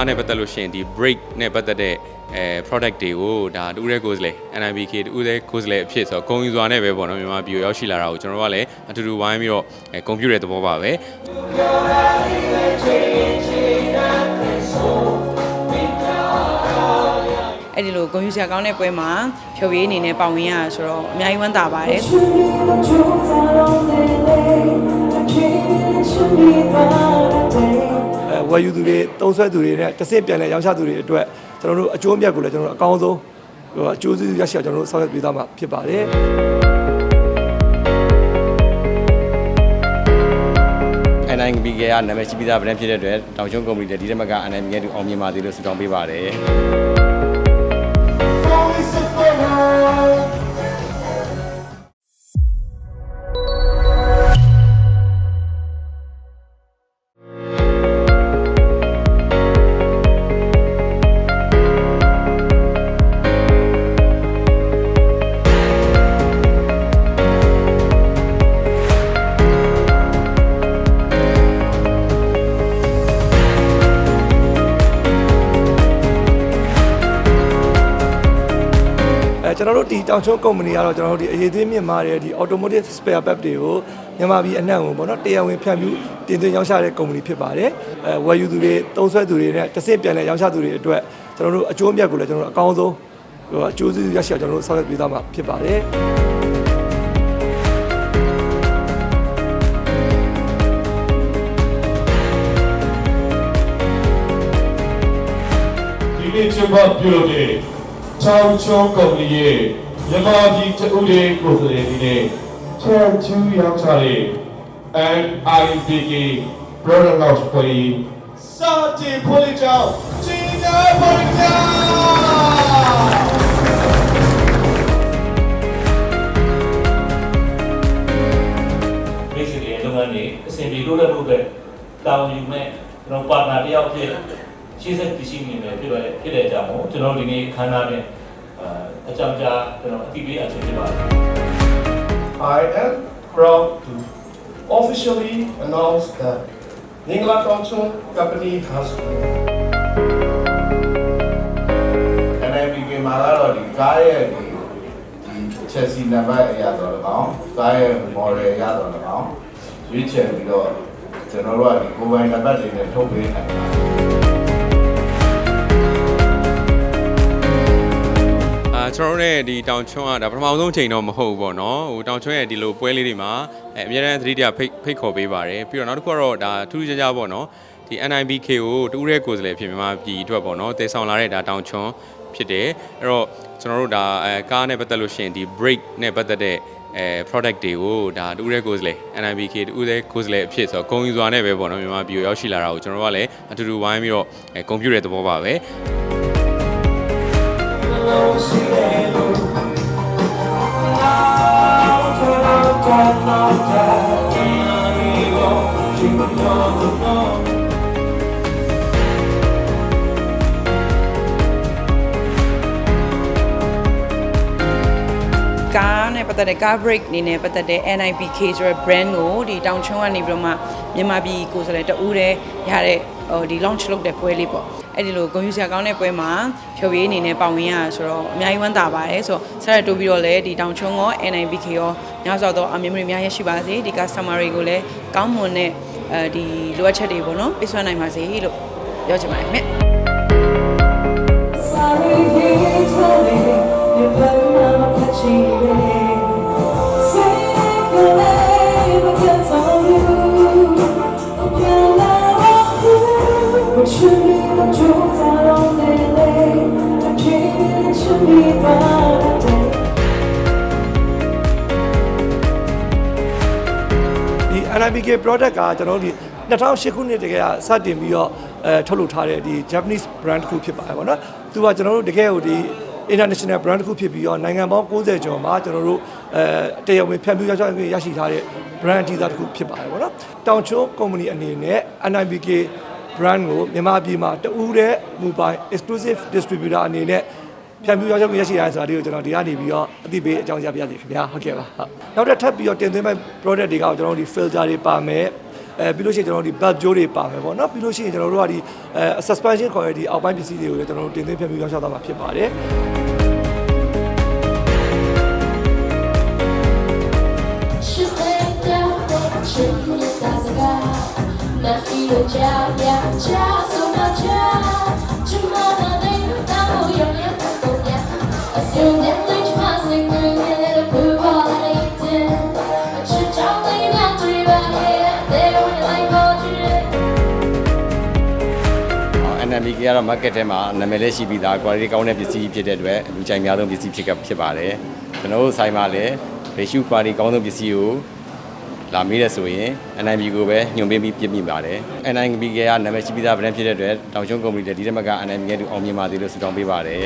ကားနဲ့ပတ်သက်လို့ရှိရင်ဒီ brake နဲ့ပတ်သက်တဲ့အဲ product တွေကိုဒါတူရဲကိုယ်စားလှယ် NIBK တူရဲကိုယ်စားလှယ်အဖြစ်ဆိုတော့ဂုံယူစွာနဲ့ပဲပေါ့နော်မြန်မာပြည်ကိုရောက်ရှိလာတာကိုကျွန်တော်တို့ကလည်းအတူတူဝိုင်းပြီးတော့အဲကွန်ပျူတာသဘောပါပဲအဲ့ဒီလိုဂုဏ်ယူဆရာကောင်းတဲ့ပွဲမှာဖြုတ်ရေးအနေနဲ့ပါဝင်ရတာဆိုတော့အများကြီးဝမ်းသာပါတယ် ဝယ်ယူသူတွေတုံးဆွဲသူတွေနဲ့တစ်ဆင့်ပြန်လဲရောင်းချသူတွေအတွက်ကျွန်တော်တို့အကျိုးအမြတ်ကိုလည်းကျွန်တော်တို့အကောင်းဆုံးဟိုအကျိုးစီးရရှိအောင်ကျွန်တော်တို့ဆောင်ရွက်ပေးသွားမှာဖြစ်ပါတယ် NIBK ကနာမည်ရှိပြီးသားဗရန်ဖြစ်တဲ့အတွက်တောင်ကျွန်းကုမ္ပဏီတွေဒီတက်မက NIBK တူအောင်မြင်ပါသေးလို့ဆုတောင်းပေးပါတယ် ကျွန်တော်တို့ဒီတောင်ချုံကုမ္ပဏီကတော့ကျွန်တော်တို့ဒီအရေးသေးမြင့်မားတဲ့ဒီ automotive spare part တွေကိုမြန်မာပြည်အနှံ့ကိုပေါ့နော်တရားဝင်ဖြန့်ဖြူးတင်သွင်းရောင်းချတဲ့ကုမ္ပဏီဖြစ်ပါတယ်အဲဝယ်ယူသူတွေတုံးဆွဲသူတွေနဲ့တစ်ဆင့်ပြန်လဲရောင်းချသူတွေအတွက်ကျွန်တော်တို့အကျိုးအမြတ်ကိုလည်းကျွန်တော်တို့အကောင်းဆုံးဟိုအကျိုးစီးရရှိအောင်ကျွန်တော်တို့ဆောင်ရွက်ပေးသွားမှာဖြစ်ပါတယ်ဒီနေ့ကျင်းပပြုလုပ်တဲ့ ချောင်းချုံးကုမ္ပဏီရဲ့မြန်မာပြည်တဦးလေးကိုယ်စားလှယ်ဒီနေ့ချောင်းချူရောက်ချတဲ့ NIBK Product Launch ပွဲစာတင်ဖွင့်ကြောင်းကျင်းပပါကြမိတ်ဆွေတွေလုပ်ငန်းတွေအစဉ်ပြေတိုးတက်ဖို့အတွက်တာဝန်ယူမဲ့ကျွန်တော်ပါတနာတယောက်ဖြစ်ရှေ့ဆက်တည်ရှိနေတယ်ဖြစ်တဲ့ဖြစ်တဲ့အကြောင်းကိုကျွန်တော်ဒီနေ့ခန်းနာနဲ့ အာအကြောင်းကြားကျွန်တော်အသိပေးအပ်ခြင်းဖြစ်ပါတယ် I am proud to officially announce that Ningla Tongchung Company has အနေပြီးကမှာတော့ဒီကားရဲ့ဒီချက်စီနံပါတ်အရတော့၎င်းကားရဲ့ model အရတော့၎င်းရွေးချယ်ပြီးတော့ကျွန်တော်တို့ကဒီကိုယ်ပိုင်နံပါတ်တွေနဲ့ထုတ်ပေးနိုင်ပါတယ် ကျွန်တော်တို့ ਨੇ ဒီတောင်ချွန်းကဒါပထမဆုံးချိန်တော့မဟုတ်ဘူးပေါ့နော်ဟိုတောင်ချွန်းရဲ့ဒီလိုပွဲလေးတွေမှာအဲအများအားသတိတရားဖိတ်ဖိတ်ခေါ်ပေးပါတယ်ပြီးတော့နောက်တစ်ခုကတော့ဒါထူးထူးခြားခြားပေါ့နော်ဒီ NIBK ကိုတူရဲကိုယ်စားလှယ်ဖြစ်မြန်မာပြည်အတွက်ပေါ့နော်တည်ဆောင်လာတဲ့ဒါတောင်ချွန်းဖြစ်တယ်အဲ့တော့ကျွန်တော်တို့ဒါအဲကားနဲ့ပတ်သက်လို့ရှိရင်ဒီ brake နဲ့ပတ်သက်တဲ့အဲ product တွေကိုဒါတူရဲကိုယ်စားလှယ် NIBK တူရဲကိုယ်စားလှယ်အဖြစ်ဆိုတော့ဂုံယူစွာနဲ့ပဲပေါ့နော်မြန်မာပြည်ကိုရောက်ရှိလာတာကိုကျွန်တော်တို့ကလည်းအတူတူဝိုင်းပြီးတော့အဲကွန်ပျူတာသဘောပါပဲ ကား သက်တဲ့ car brake အနေနဲ့ပတ်သက်တဲ့ NIPK ဆိုတဲ့ brand ကိုဒီတောင်ချုံကနေပြီးတော့မှမြန်မာပြည်ကိုယ်စားလှယ်တဦးတည်းရတဲ့ဟိုဒီ launch လုပ်တဲ့ပွဲလေးပေါ့အဲ့ဒီလိုဂုဏ်ယူဆရာကောင်းတဲ့ပွဲမှာဖြုတ်ရေးအနေနဲ့ပါဝင်ရတာဆိုတော့အများကြီးဝမ်းသာပါတယ်ဆိုတော့ဆက်ရတိုးပြီးတော့လည်းဒီတောင်ချုံရော NIPK ရောညစွာတော့အမြင်တွေများရရှိပါစေဒီ customer တွေကိုလည်းကောင်းမွန်တဲ့အဲဒီလိုအပ်ချက်တွေပေါ့နော်ပြည့်စွမ်းနိုင်ပါစေလို့ပြောချင်ပါတယ်မြတ် Sorry, you told me you put my catchy Say ဒီ NIBK product ကကျွန်တော်တို့ဒီ2008ခုနှစ်တကယ်ကစတင်ပြီးတော့အဲထုတ်လုပ်ထားတဲ့ဒီ Japanese brand တစ်ခုဖြစ်ပါတယ်ဗောနော်။သူကကျွန်တော်တို့တကယ်ကိုဒီ international brand တစ်ခုဖြစ်ပြီးတော့နိုင်ငံပေါင်း90ကျော်မှာကျွန်တော်တို့အဲတရားဝင်ဖြန့်ဖြူးရောက်ရောက်ရရှိထားတဲ့ brand ကြီးသားတစ်ခုဖြစ်ပါတယ်ဗောနော်။တောင်ချုံ company အနေနဲ့ NIBK brand ကိုမြန်မာပြည်မှာတဦးတဲ့ mobile exclusive distributor အနေနဲ့ ဖြန့်ဖြူးရောက်ရောက်ရရှိရတဲ့ဆိုတာလေးကိုကျွန်တော်ဒီကနေပြီးတော့အသိပေးအကြောင်းကြားပြရစီခင်ဗျာဟုတ်ကဲ့ပါဟုတ်နောက်တစ်ထပ်ပြီးတော့တင်သွင်းမဲ့ product တွေကကျွန်တော်တို့ဒီ filter တွေပါမယ်အဲပြီးလို့ရှိရင်ကျွန်တော်တို့ဒီ belt ကြိုးတွေပါမယ်ပေါ့နော်ပြီးလို့ရှိရင်ကျွန်တော်တို့ကဒီအဲ suspension ခေါ်တဲ့ဒီအောက်ပိုင်းပစ္စည်းတွေကိုလည်းကျွန်တော်တို့တင်သွင်းဖြန့်ဖြူးရောင်းချသွားမှာဖြစ်ပါတယ် She said down there, she is as a guy. Not feel NMBK ကတော့ market ထဲမှာနာမည်လေးရှိပြီးသား quality ကောင်းတဲ့ပစ္စည်းဖြစ်တဲ့အတွက်လူကြိုက်များဆုံးပစ္စည်းဖြစ်ကဖြစ်ပါတယ်ကျွန်တော်တို့ဆိုင်မှာလည်း ratio quality ကောင်းဆုံးပစ္စည်းကိုလာမေးတဲ့ဆိုရင် NIB ကိုပဲညွှန်ပေးပြီးပြည့်မိပါတယ် NIB ကနာမည်ရှိပြီးသား brand ဖြစ်တဲ့အတွက်တောင်ချုံ company တွေဒီတက်မက NIB ရဲ့သူအောင်မြင်ပါသေးလို့ဆုတောင်းပေးပါတယ်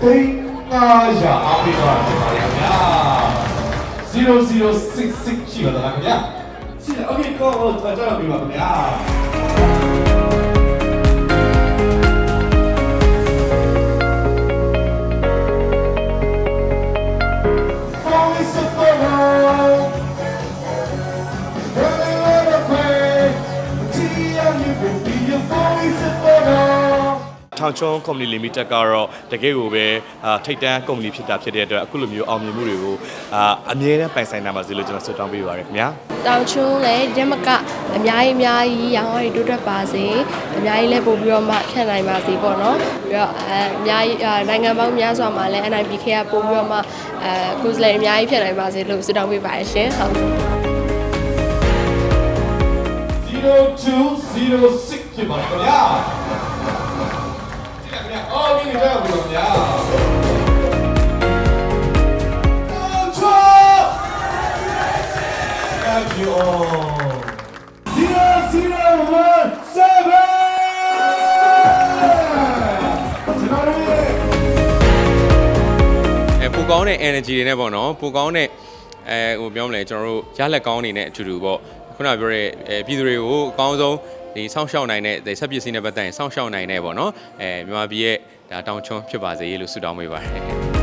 သိန်း900အားပေးပါဖြစ်ပါလေခင်ဗျာ0066ရှိပါသလားခင်ဗျာရှိတယ် okay ကောဟိုကျွန်တော်ပြပါခင်ဗျာ Música ထောင်ချုံ company limited ကတော့တကယ်ကိုပဲအာထိတ်တန်း company ဖြစ်တာဖြစ်တဲ့အတွက်အခုလိုမျိုးအောင်မြင်မှုတွေကိုအာအမြဲတမ်းပိုင်ဆိုင်နိုင်ပါစေလို့ကျွန်တော်ဆုတောင်းပေးပါရခင်ဗျာတောင်ချုံလည်းဒီမကအများကြီးအများကြီးရောင်းရည်တိုးတက်ပါစေအများကြီးလည်းပို့ပြီးတော့မှဖြန့်နိုင်ပါစေပေါ့နော်ပြီးတော့အဲအများကြီးအာနိုင်ငံပေါင်းများစွာမှာလည်း NIPK ကပို့ပြီးတော့မှအဲကိုယ်စားလှယ်အများကြီးဖြန့်နိုင်ပါစေလို့ဆုတောင်းပေးပါရရှင်ဟုတ်0206ဖြစ်ပါခင်ဗျာဒီကခင် ဗျာအော်ဒီနေကြပါခင်ဗျာချော Thank you all 0017ကျွန်တော်တို့ရဲ့အဲပူကောင်းတဲ့ energy တွေနဲ့ပေါ့နော်ပူကောင်းတဲ့အဲဟိုပြောမလဲကျွန်တော်တို့ရလက်ကောင်းနေတဲ့အထူတူပေါ့ခုနပြောတဲ့အဲပြည်သူတွေကိုအကောင်းဆုံး ဒီစောင့်ရှောက်နိုင်တဲ့ဒီဆက်ပစ္စည်းနဲ့ပတ်သက်ရင်စောင့်ရှောက်နိုင်တဲ့ပေါ့နော်အဲမြန်မာပြည်ရဲ့ဒါတောင်ချွန်းဖြစ်ပါစေလို့ဆုတောင်းပေးပါတယ်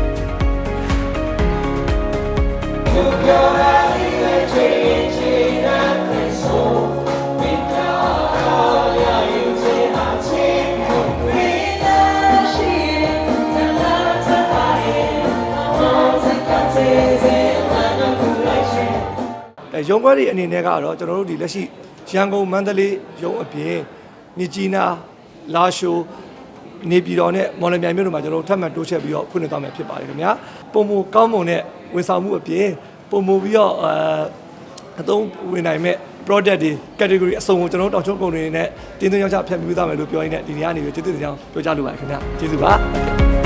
အဲရုံးခွဲတွေအနေနဲ့ကတော့ကျွန်တော်တို့ဒီလက်ရှိ ရန်ကုန်မန္တလေးရုံးအပြင်မြကြီးနားလာရှိုးနေပြည်တော်နဲ့မော်လမြိုင်မြို့တို့မှာကျွန်တော်တို့ထပ်မံတိုးချဲ့ပြီးတော့ဖွင့်လှစ်သွားမယ်ဖြစ်ပါတယ်ခင်ဗျာပုံမကောင်းမွန်တဲ့ဝန်ဆောင်မှုအပြင်ပုံမပြီးတော့အဲအသုံးဝင်နိုင်မဲ့ product တွေ category အစုံကိုကျွန်တော်တို့တောင်ချုံကုန်တွေနဲ့တင်းသွင်းရောက်ချဖြန့်ပြီးသားမယ်လို့ပြောရင်းနဲ့ဒီနေ့ကနေပြီးကျေးဇူးတင်ကြောင်းပြောကြလိုပါတယ်ခင်ဗျာကျေးဇူးပါ